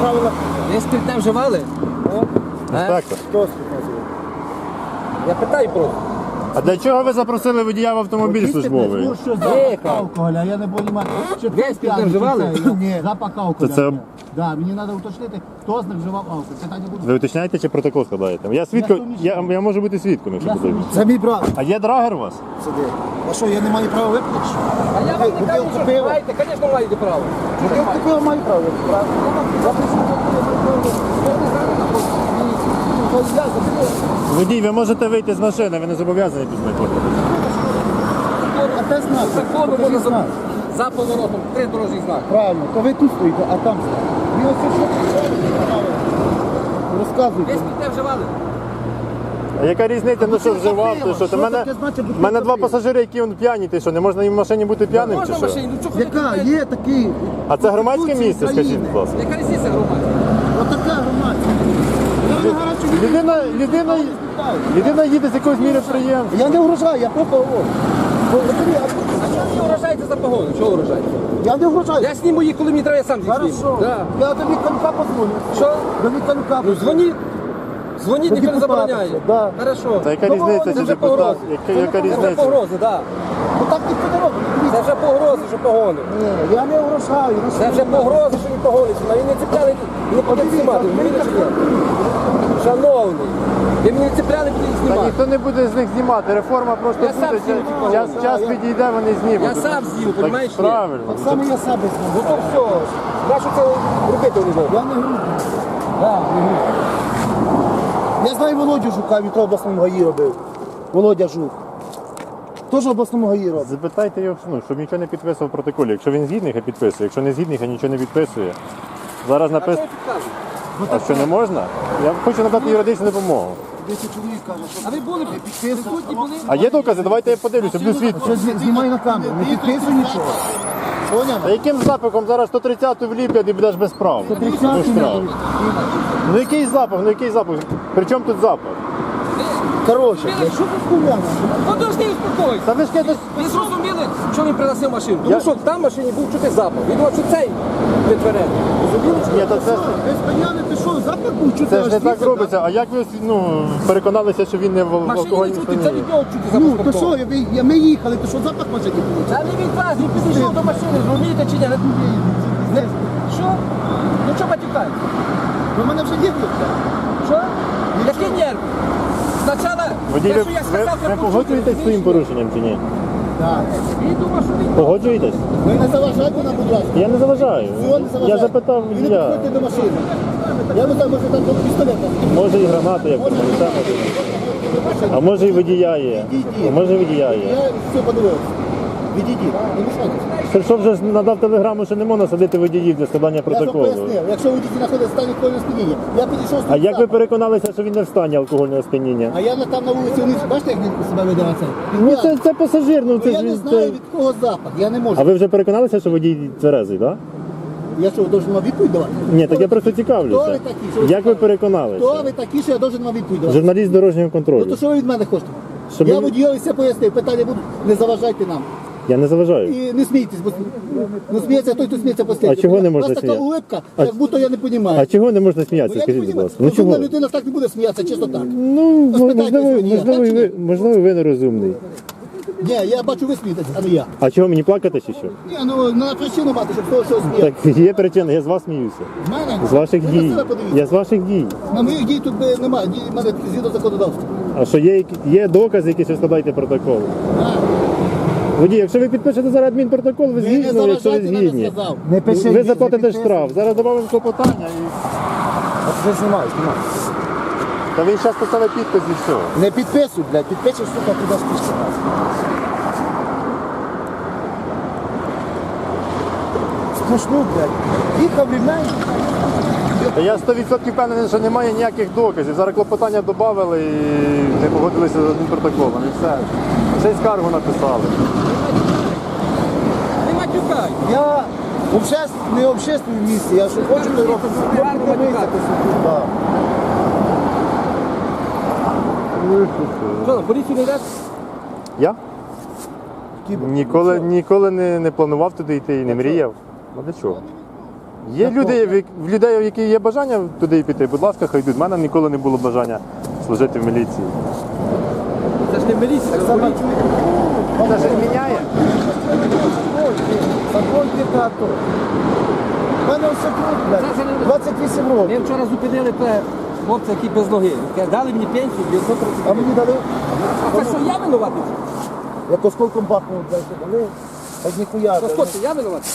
правила. Ви спиртне вживали? Е? Так. Хто спитає? Я питаю просто. А для чого ви запросили водія в автомобіль службовий? Що Вика. запах алкоголя, я не розумію. Спиртне п'яний, вживали? чи це? Ні, запах алкоголя. То це- ні. Да, мені треба уточнити, хто з них вживав алкоголь. Питання буде. Ви уточняєте чи протокол складаєте? Я свідком, я, я можу бути свідком, якщо Я буде. Це мій брат. А є драгер у вас? Сиди. А що, я не маю права випити? що? А я вам не кажу, що пива. маєте, звісно, маєте право. Пива маю право випити? Я Водій, ви можете вийти з машини, ви не зобов'язані підмити. А те знак. Закону Покажи можна знак. за, за поворотом, три дорожні знаки. Правильно, то ви тут стоїте, а там стоїте. Ви оце що Ви Розказуйте. спиртне вживали? А яка різниця, ну що вживав, ти що? Що мене, таке значить бутилка мене два пасажири, які он п'яні, ти що, не можна їм в машині бути п'яним чи Можна в що? машині? Ну чого Яка? ходити? Є такий. А це громадське Конституція місце, скажіть, України. будь ласка. Яка різниця громадська? Отака громадська. Я гарячу Людина, людина, не спитаю. людина їде з якогось міроприємства. Я не вражаю, я просто говорю. Бо, розумієте, Ви вражаєте за погоду? Чого вражаєте? Я не вражаю. Я зніму їх, коли мені треба, я сам зніму. Хорошо. Да. Я до Віконька позвоню. Що? До Віконька Ну дзвоніть. Дзвоніть, ніхто не забороняє. да. Хорошо. Та яка Ну, різниця, це чи вже депутат? погрози. Яка- яка Це вже різниця? погрози, так. Ну так ніхто не робить. Це вже погрози, що погони. Ні, я не вражаю. ну, Це вже погрози, що він погониться. А не цепляли, не. Ви мені не чіпляли. Шановний, ви мені не цепляли, будете Та знімати. ніхто не буде з них знімати. Реформа просто Я сам буде. зніму. Час, час підійде, вони знімуть. Я сам Так, понімаєш. Правильно. Так само я себе Ну то все. Нащо це робити не можна? Я не грубий. Я знаю Володю Жука, він то в обласному ГАІ робив. Володя Жук. Теж в обласному ГАІ робить. Запитайте його, ну, щоб нічого не підписував в протоколі. Якщо він згідний, хай підписує. Якщо не згідний, хай нічого не підписує. Зараз А що написано. підказую? А що не можна? Я хочу надати юридичну допомогу. Що А ви були присутні були? А є докази, давайте я подивлюся, буду свідком. знімай на камеру, не підписуй нічого. Та яким запахом зараз 130-ту вліплять і будеш без прав? Ну, 130 штраф. Ну який запах, ну який запах? При чому тут запах? Коротше, якщо ти скуляна, Подожди, успокойся. Та ви ж кажете, Ви зрозуміли, що він приносив машину? Тому Я- що там в машині був чути запах. Він думав, що цей не. Розуміли? ні? то це ж без що, чути? це ж не так робиться. А як ви ну, переконалися, що він не в в Машині не чути, це стані? від нього чути запах. Ну, то що, я- я- ми їхали, то що запах в машині був? Та не від вас, він підійшов до машини, розумієте чи ні? Не- Що? Ну що матюкаєте? У мене вже є. Що? Які нерви? Спочатку, Водій, те, ви, що я ви, сказав, ви це погоджуєтесь з своїм порушенням чи ні? Так. Він думав, що він... Погоджуєтесь? Ви не заважайте нам, будь ласка. Я не заважаю. Всього не заважайте. Я запитав Ви не водія. підходьте до машини. Я не знаю, може там до пістолета. Може і гранати, як там. А може і водія є. А може і водія є. Я все подивився. Відійдіть, не мішайтеся. Це що вже надав телеграму, що не можна садити водіїв для складання Я ж вам протоколу. пояснив, якщо водій знаходиться в стані алкогольного сп'яніння, я підійшов з А як ви переконалися, що він не в стані алкогольного сп'яніння? А я на- там на вулиці вниз, бачите, як він себе веде? Ну це, це пасажир, ну це я ж не він. знаю Це... від кого запах, я не можу. А ви вже переконалися, що водій тверезий, так? Я що, должен вам відповідь давати? Ні, так я просто Хто цікавлюся. ви такі? Що Як ви цікаві? Хто переконалися? ви такі, що я должен вам відповідь давати? Журналіст дорожнього Ну контролю. то що ви від мене хочете? Щоб я ви- водієві все пояснив, питання будуть, не заважайте нам. Я не заважаю. І не смійтесь, бо ну, сміється той, хто сміється постійно. А чого не можна У вас така сміятися? улипка, А- як будто я не розумію. А чого не можна Ну, сміятися, скажіть, будь ласка? Ну чого? людина так не буде сміятися, чисто так. Ну, Спитайте можливо, сьогодні, можливо, і ви, можливо, і ви нерозумний. Ні, я бачу, ви смієтесь, а не я. А чого мені плакати чи що? Ні, ну на причину мати, щоб того, що сміє. Так є причина, я з вас сміюся. В мене? З ваших Ви на дій. себе подивіться. Я з ваших дій. На моїх дій тут би немає, дій в мене згідно законодавства. А що є, які- є докази, які що складаєте протокол? А, Водій, якщо ви підпишете зараз адмінпротокол, ви Ви не згідні, якщо ви заважайте, згідні. сказав. Не пиши, Ви заплатите штраф. Зараз додамо клопотання і. Вже знімай, знімай. Та він зараз поставить підпис і все. Не підписуй, блядь, підпишеш, сука, туди спішка. Сплошну, блядь. Їхав рівненько. Та я 100% впевнений, що немає ніяких доказів. Зараз клопотання додали і не погодилися з адмінпротоколом. І все. Ще й скаргу написали. Не матюкай. Я в обществ... не в общественному місці, я що хочу, то роблю. Гарно матюкати. Да. Що, поліцію не йдеш? Я? Ніколи, ніколи не, не планував туди йти і не мріяв. А для чого? Є люди, в в людей, в які є бажання туди піти, будь ласка, хай йдуть. У мене ніколи не було бажання служити в міліції. Це ж не міліція, це Саме поліція. Це ж міняє. Закон диктату. У мене все тут, блядь. Це ж не- 28 років. Ми вчора зупинили хлопця, який без ноги. Він каже, Дали мені пенсію 930 А мені дали, А це що я винуватий? як осколком бахнув, блядь, дали. Так ніхуя. Та що це я винуватий?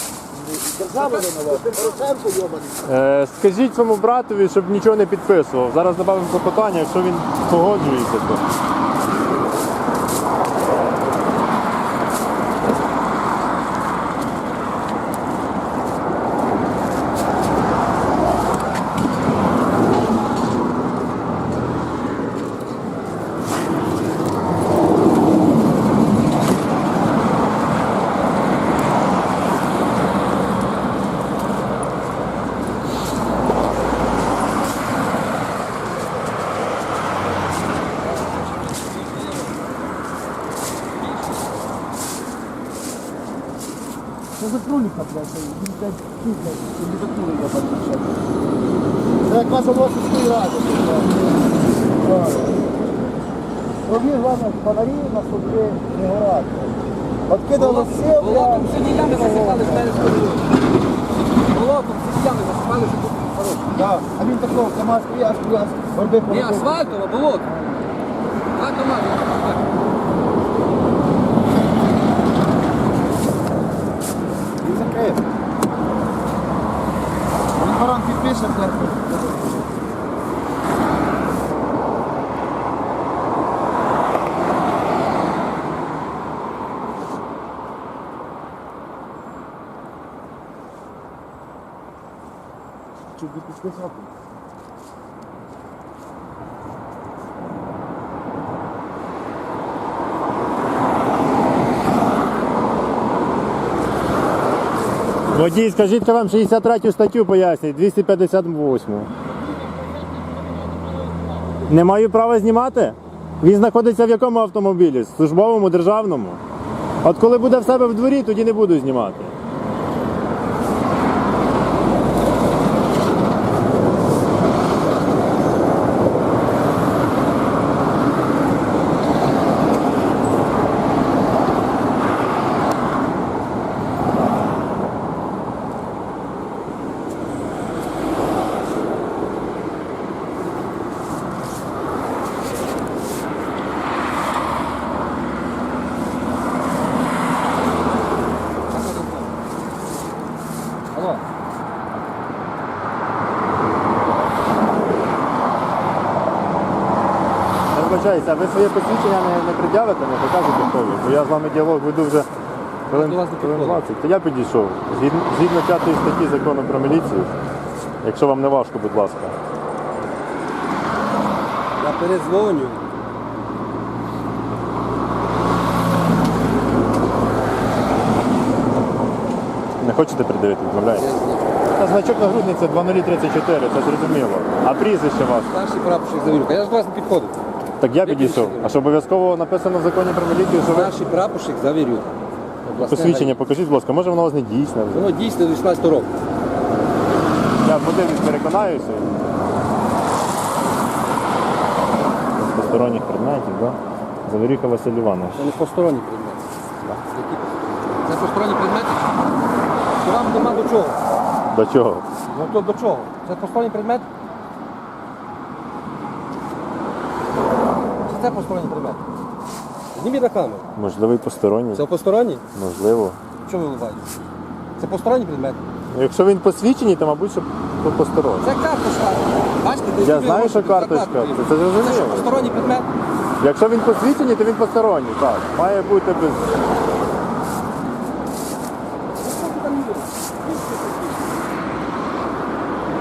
Держава винувата. Порошенко йобаний. Е, скажіть своєму братові, щоб нічого не підписував. Зараз добавимо запитання, якщо він погоджується, то. Це за кролика, блядь, це, це не за кури, йобаний, ще. Це як наша ради. Ровні, головне, фонарі на суді не горять. Откидали все, блядь. Болотом сьогодні ями засипали, що мене скорили. Болотом всі ями засипали, що тут хороше. Да. А він такого КамАЗ аж аж горби Не асфальтово, болото. А команда. Він закрив. Він баран підпише, блядь. Чи не підписав. Водій, скажіть вам 63 статтю поясніть, 258. Не маю права знімати? Він знаходиться в якому автомобілі? Службовому, державному? От коли буде в себе в дворі, тоді не буду знімати. Я а ви своє посвідчення не, не пред'явите, не покажете хто ви? Бо я з вами діалог веду вже хвилин, до вас не хвилин підходив. 20. То я підійшов. Згідно, згідно 5 статті закону про міліцію, якщо вам не важко, будь ласка. Я перезвоню. Не хочете придивити, відмовляєте? Та значок нагрудний це 2034, це зрозуміло. А прізвище ваше? Старший прапорщик Завірюка. Я ж до вас не підходив. Так я підійшов. А що обов'язково написано в законі про міліцію, що ви Старший прапорщик Завірюка. Посвідчення покажіть, будь ласка, може воно у вас не дійсне. Воно дійсно до 16 року. Я мотиві переконаюся. З посторонніх предметів, да? Завірюха Василь Іванович. Це не посторонні предмети. Які? Це посторонні предмети? Що вам нема до чого? До чого? Ну то до чого? Це посторонній предмет? Це посторонній предмет? Зніміть на камеру. Можливий посторонній? Це посторонній? Можливо. Що ви улыбаєтесь? Це посторонній предмет? Якщо він посвідчений, то мабуть, що то посторонній. Це карточка. Бачите, де Я знаю, що карточка. Це- це зрозуміло. Це що, посторонній предмет? Якщо він посвідчений, то він посторонній. Так. Має бути без.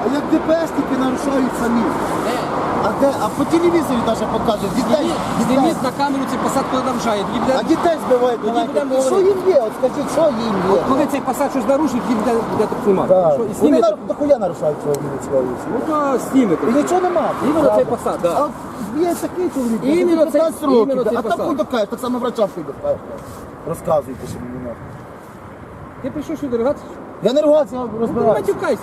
А як ДПСники нарушають самі? А де? А по телевізорі навіть покажуть. Дітей, дітей. Зніміть на камеру цей посад, коли нам жає. Тоді буде- А дітей збивають Тоді маленьких. будемо Що їм є? От скажіть, що їм є? Коли цей посад щось нарушить, тоді буде, буде так знімати. Так. Що, і Вони знімете? дохуя нарушають свою свою. Ну то знімете. І нічого нема. Іменно цей посад, да. А є такий чоловік, Іменно який 15 цей- років, іменно цей а там посад. докажеш, так само врачам хуй. Розказуйте, що мені не. Ти прийшов сюди дорогатися? Я не ругався, я Ну, розбираюся. матюкайся.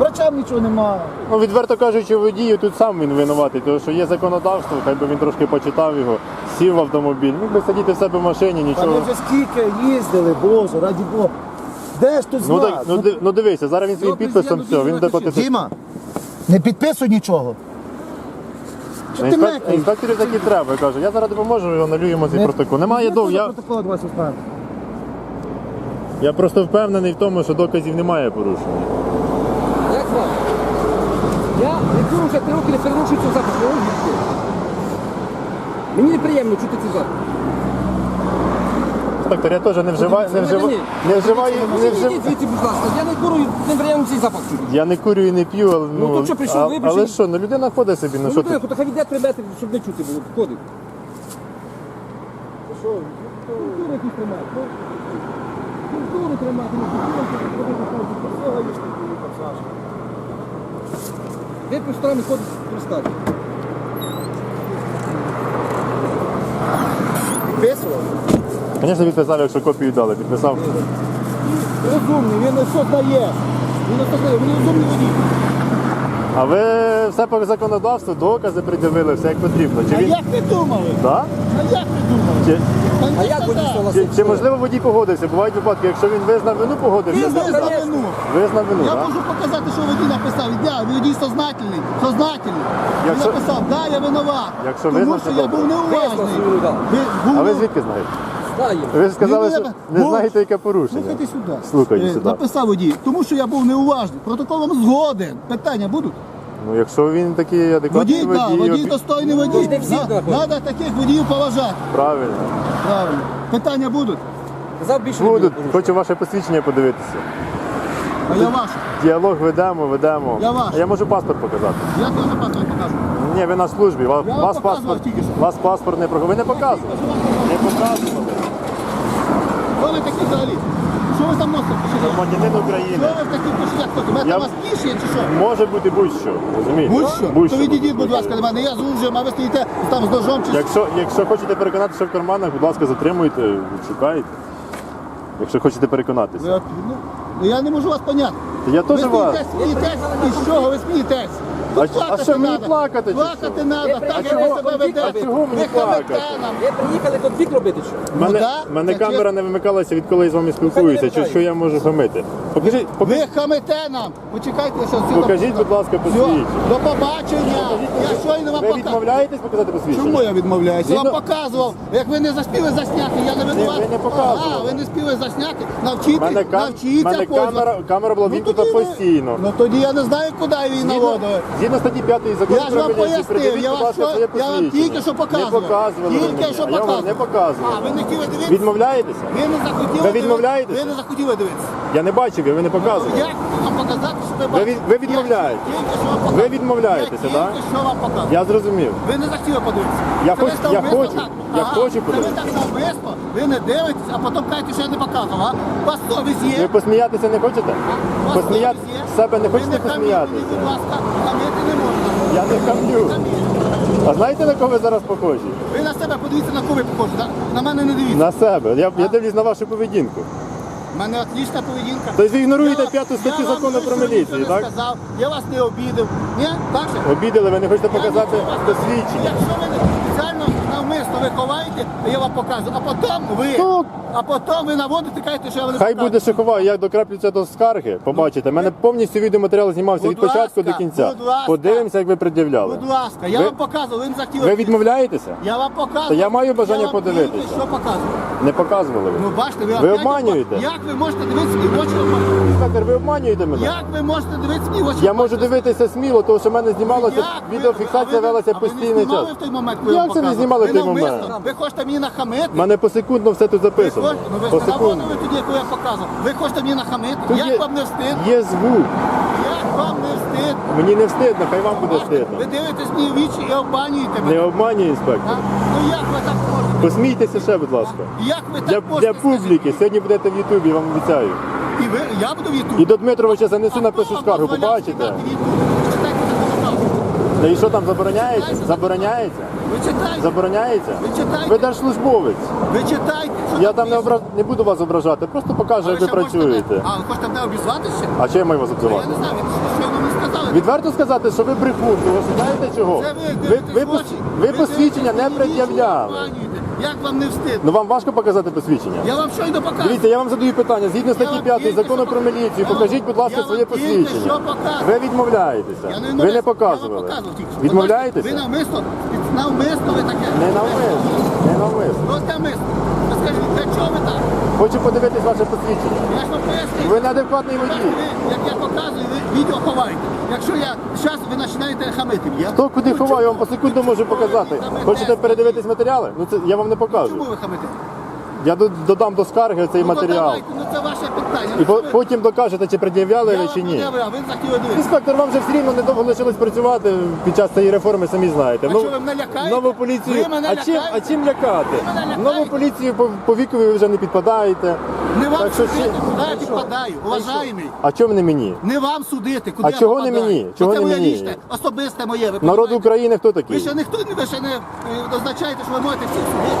Врачам нічого немає. Ну, відверто кажучи, водію тут сам він винуватий, тому що є законодавство, хай би він трошки почитав його, сів в автомобіль, міг би сидіти в себе в машині, Та ми нічого. вже скільки їздили, Боже, раді Бога. Де ж тут Ну, знак? так, ну, ди- ну дивися, зараз він своїм Ну, підписом президент все, він буде платити. Діма, не підписуй нічого. Що ти Інспек... мекаєш? Інспекторів так і треба, каже, я зараз допоможу і анулюємо цей Не- протокол. Немає Не дов, я, протокол 28. я просто впевнений в тому, що доказів немає порушення. Звати? Я якщо вже три роки не переношую цю запах. Мені неприємно чути цю запах. Інспектор, я теж не вживаю, не вживаю, не вживаю, не вживаю. звідси, будь ласка, я не курю, неприємно цей запах чути. Я не курю і не п'ю, але ну, Ну, то що, прийшов, а- випиши. але що, ну людина ходить собі, ну Ну, що ти? то хай йде три метри, щоб не чути було, ходить. Культури якісь тримати, ну. Культури тримати, ну, культури Ви по сторонам ходить розказує. Підписував? Звісно, підписав, якщо копію дали, підписав. Розумний, він все знає. Він все знає, він розумний водій. А ви все по законодавству, докази придивили, все як потрібно. Чи А він як ви думали? да? А як ви думали? чи, А як водій чи, согласився? чи можливо водій погодився? Бувають випадки, якщо він визнав вину, погодився. Він визнав вину. Визнав вину, Я так? можу показати, що водій написав. Я водій сознательний, сознательний. Він Якщо- написав, да, я винуват. Якщо Тому визнав, що це я добре. був неуважний. Визнав свою вину. Ви- А ви звідки знаєте? Знає. Ви ж сказали, Він що не- Бо- знаєте, яке порушення. Слухайте сюди. Слухаю Е, сюди. Написав водій, тому що я був неуважний. Протоколом згоден. Питання будуть? Ну, якщо він такий адекватний Водій, так, водій, водій обі- достойний Ну, водій. не всі знаходять. Треба таких водіїв поважати. правильно. Правильно. Питання будуть? Казав більше Будуть, було. хочу ваше посвідчення подивитися. А я ваш. Діалог ведемо, ведемо. Я ваш. Я можу паспорт показати. Я теж паспорт покажу. Ні, ви на службі. Ва- Я вам Вас показував паспорт, тільки що. вас паспорт не проходить. Ви не показували. Не показували. Ви такі взагалі? Що ви там носите? Що Громадянин України. ви в таких пошуках ходите? Мене Я- там вас кіші чи що? Може бути будь-що. Розумієте? Будь-що? То відійдіть, будь ласка, до мене. Я зужив, а ви стоїте там з ножом чи Якщо, якщо хочете переконатися, що в карманах, будь ласка, затримуйте, шукайте. Якщо хочете переконатися. Ви от, ну, ну, я не можу вас поняти. Я Ви теж вас. смієтесь, смієтесь, і з чого ви смієтесь? А а що, мені плакати чи Плакати треба, так як ви себе а ведете. чого мені Ви хамите плакати? нам. Ви приїхали конфлікт робити що? Ну Мене, да, мене це камера не вимикалася, відколи я з вами спілкуюся. Що, що я можу хамити? Покажіть, Ви покажіть, хамите нам. Почекайте, я щас покажіть будь ласка, посвідчення. до побачення. Я щойно вам Ви показав. відмовляєтесь показати посвідчення? Чому я відмовляюся? Я вам показував. Як ви не заспіли засняти, я не винуватий. ви не показували. Ви не спіли засняти. Навчіть, Мене, кам... навчіться мене камера, камера була Ну, вімкнута постійно. Ну тоді я не знаю, куди її наводили. Згідно статті 5 закону Я ж про вам міліцію, пояснив, я вам що- своє я вам посвідчення. тільки що показував. Не показували ви Тільки мені, що я вам показував. не показував. А, ви не хотіли дивитися? Відмовляєтеся? Ви не захотіли Ви дивитися? відмовляєтеся? Ви не захотіли дивитися. Я не бачив, я ви не показували. Як показати, що ви Ви бачите? від- ви відмовляєтесь. Тільки що вам Ви показав. відмовляєтеся, Я так? тільки що вам показав. Я зрозумів. Ви не захотіли подивитися. Я Це хоч- я навмисно хочу, так. я Ага. хочу Це ви так навмисно, ви не дивитесь, а потім кажете, що я не показував, а? У вас совість є? Ви посміятися не хочете? У вас Посміяти совість є? з себе не Ви хочете хаміть мені, посміятися? Будь ласка, хамити не можна. Я не хамлю. Хаміть. А знаєте на кого ви зараз похожі? Ви на себе подивіться, на кого ви похожі, так? На мене не дивіться. На себе. Я, я дивлюсь на вашу поведінку. У мене отлічна поведінка. Тобто ви ігноруєте п'яту статтю закону про нічого міліцію, не Я сказав, я вас не обідав. Ні? Так же? Обідали, ви не хочете Я показати нічого вас- посвідчення. Якщо ви не спеціально ви ховаєте, я вам показую. А потім ви, Ну. а потім ви наводите, кажете, що я вам не Хай показую. буде, що ховаю, як докреплюється до скарги. Побачите, У мене повністю відеоматеріал знімався Будь від початку ласка, до кінця. будь ласка. Подивимося, як ви пред'являли. Будь ласка, я Ви- вам показував, ви не захотіли. Ви відмовляєтеся? Я вам показував. Та я маю бажання вам подивитися. тільки Що показував? Не показували ви. Ну бачите, ви, опять обманюєте. Як ви можете дивитися мені в очі? обманювати? Інспектор, ви обманюєте мене? Як ви можете дивитися мені в очі? Я можу дивитися сміло, тому що в мене знімалося, відеофіксація велася постійний час. момент, я Як це не знімали в той навмисно? Ви хочете мені нахамити? У мене посекундно все тут Ви записано. хочете, ну ви ж Посекундно. наводили тоді, яку я показував. Ви хочете мені нахамити? Тут Як є- вам не встид? Є звук. Як вам не встид? Мені не встидно, хай вам буде Ви встидно. дивитесь мені в вічі і обманюєте мене. Не обманюй, інспектор. А? Ну як ви так можете? Посмійтеся ще, будь ласка. Як ви Для, так для можете? публіки. Сьогодні будете в Ютубі, я вам обіцяю. І ви, я буду в Ютубі. І до Дмитровича занесу, напишу скаргу, побачите. знімати відео? Читайте законодавство. Та і що там забороняється? Забороняється? Ви читайте. Забороняється? Ви читайте. Ви держслужбовець. Ви читайте. Що Я там не, обра... не буду вас ображати, просто покажу, як ви ще хочете працюєте. А, ви хочете мене обізватися? А чим я маю вас Я обзивати? не знаю, що ви мені сказали. Відверто сказати, що ви брехун, тому що знаєте чого? Це ви, ви, ви, ви Ви посвідчення не пред'являли. Як вам не встидно? Ну вам важко показати посвідчення? Я вам щойно показую. Дивіться, я вам задаю питання. Згідно статті вам 5 закону про міліцію, покажіть, будь ласка, своє посвідчення. Ви відмовляєтеся. Ви не показували. Відмовляєтеся? Ви навмисно, навмисно ви таке. Не навмисно. Не навмисно. Ну, навмисно. Скажіть, для чого ви так? Хочу подивитись ваше посвідчення. Я ж вам поясню. Ви неадекватний водій. Як я показую, ви відео ховаєте. Якщо я зараз ви починаєте хамити мені. я- Хто куди Ну, ховає, я вам чому? по секунду можу показати. Хочете передивитись матеріали? Ну це я вам не Чому ви хамите? Я до- додам до скарги цей Ну, то матеріал. давайте, Ну це ваше питання. І Ну, по- ви- потім докажете, чи пред'являли ви чи ні. пред'явив, А ви захотіли дивитися. Інспектор, вам вже все рівно недовго лишилось працювати під час цієї реформи, самі знаєте. А Ну, що, ви мене лякаєте? Нову поліцію. Ви мене а, чим, а чим лякати? Ви мене лякаєте? Нову поліцію по, по вікові ви вже не підпадаєте. Не вам Так що судити, ще- куди я підпадаю, уважаємий. А чому не мені? Не вам судити, куди А я чого не попадаю. мені? Чого Це не моє мені? лічне, особисте моє. Ви Народ? України хто Ви такий? ще ніхто ви ще не е, означаєте, що ви можете всіх судити.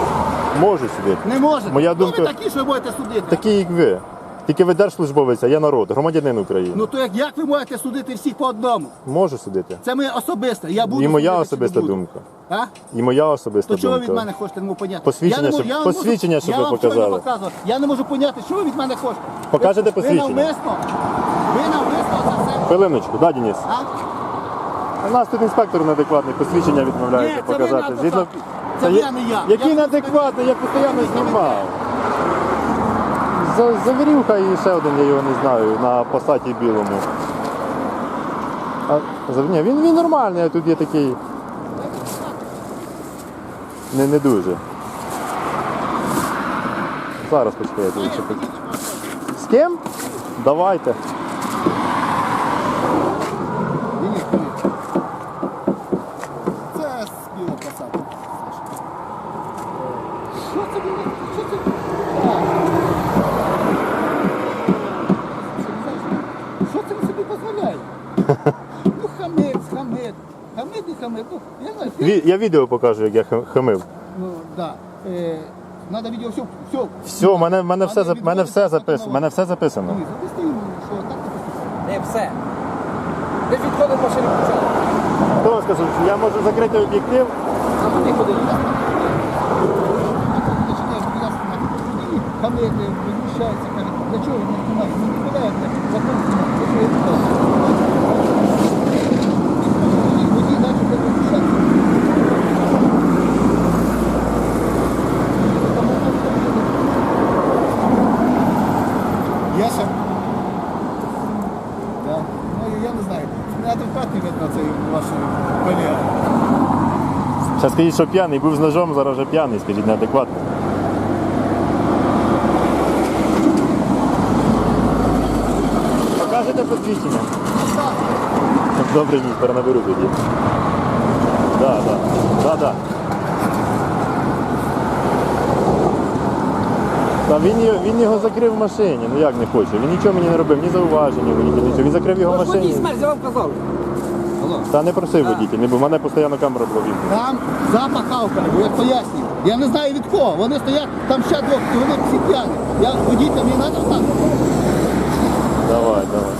Можу сюди. Не можете. Моя Хто думка- ви такі, що ви можете судити? Такі, як ви. Тільки ви держслужбовець, а я народ, громадянин України. Ну то як, як ви можете судити всіх по одному? Можу судити. Це моє особисте. Я буду І моя судити, чи особиста буду. думка. А? І моя особиста То чого ви від думка. мене хочете не можу поняти? Посвідчення, Я не можу- щоб- я вам можу- щоб я ви вам щойно показали. показував. Я не можу поняти, що ви від мене хочете. Покажете Ви- посвідчення? Ви навмисно, ви навмисно це все. Хвилиночку, да, Денис? А? У нас тут інспектор неадекватний, посвідчення відмовляється Ні, це ви показати. Це ви, є- а не я. Який неадекватний, я постійно знімав. За- Завірюха і ще один, я його не знаю, на пасаті білому. А, за- ні, він, він нормальний, а тут є такий. Не, не дуже. Зараз почекай, я тут З ким? Давайте. Денис, Денис. Це спіла посадка. Що це було? Що це? А. Що це ви собі дозволяєте? Ну хамець, хамець. Хамець і хамець. Ну, я знаю, Ві- Я відео покажу, як я хам- хамив. Ну, да. Е, надо відео все, все. Все, мене, мене все, в мене все записано. в мене все записано. Дивись, запусти йому, що так не поступає. Не все. Де відходить машину почали? Хто вам сказав, я можу закрити об'єктив? А туди ходили. Хамець, возмущається, каже, для чого він знімає? Ну, не відповідаєте, закон знімає, чого я відповідаю? Водій наче буде возмущатися. Яся? Да. Ну, я не знаю. Неадекватний видно цей ваш колега. Зараз скажіть, що п'яний, був з ножом, зараз вже п'яний, скажіть, неадекватно. Покажете посвідчення? Добре, ні, перенаберу тоді. Да, да. Да, да. Та він, його- він його закрив в машині, ну як не хоче. Він нічого мені не робив, ні зауваження, мені нічого. Він закрив його в машині. смерть, я вам казав. Алло. Та не просив водитель, не бо в мене постійно камера була вімкнена. Там запах алкоголю, я пояснюю. Я не знаю від кого. Вони стоять, там ще двох, і вони всі п'яні. Я водіть, мені треба стати. Давай, давай.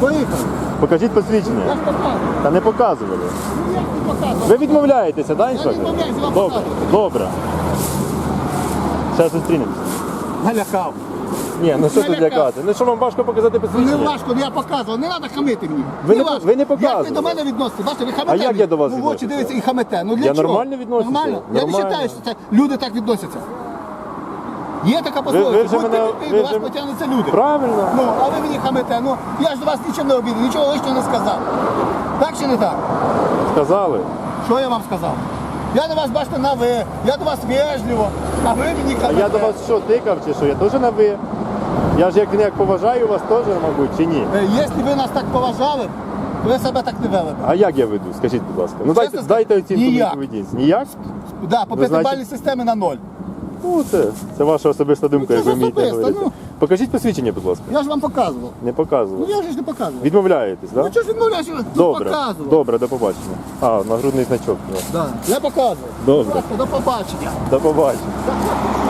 Поїхали. Покажіть Я посвідчення. ж показую. Та не показували. Ну як? Ви відмовляєтеся, так, інспектор? відмовляюсь, вам Добре, показую. добре. Ще зустрінемося. Налякав. Ні, ну що тут лякати? Ну що вам важко показати Ну, посвідчення? Не важко, ну я показував, не треба хамити мені. Ви не- важко. ви не Як показували. ви до мене відносите? Бачите, ви хамите А як мені. я до вас Ну в очі дивиться і хамите. Ну для Я чого? нормально відносився. Нормально? Я не Нормально. вважаю, що це люди так відносяться. Є така ви пословиця, вже будьте мене- до вас вже- потягнуться люди. Правильно. Ну, а ви мені хамите, ну я ж до вас нічим не обідав, нічого лишнього не сказав. Так чи не так? Сказали. Що я вам сказав? Я до вас бачите на ви, я до вас вежливо, а ви мені А хамите. я до вас що, тикав чи що? Я теж на ви. Я ж як як поважаю вас теж, мабуть, чи ні? Е, Якщо ви нас так поважали, ви себе так не вели. б. А як я веду? Скажіть, будь ласка. Ну дайте, Чесно дайте оцінку ніяк. мені поведінці. Ніяк? Да, по Ну, значить- п'ятибальній системі на ноль. Ну це, це ваша особиста думка, Ну, як це ви вмієте особисто, говорити. ну. Покажіть посвідчення, будь ласка. Я ж вам показував. Не Ну показував. я ж не показував. Відмовляєтесь, так? Ну чого ж відмовляєш? Ну, Добре, показував. добре, до побачення. А, нагрудний значок. да. Да. Я показував. Добре. Будь ласка, До побачення. До побачення.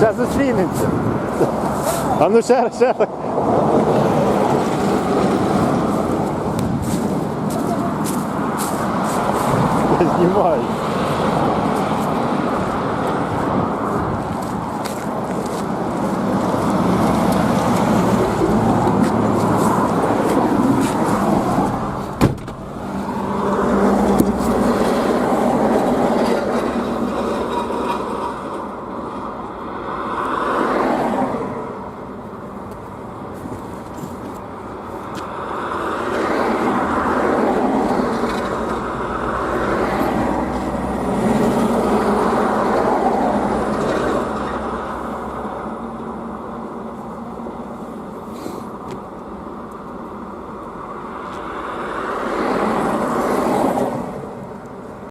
Зараз зустрінемося. А ну ще раз, ще раз. Знімаю.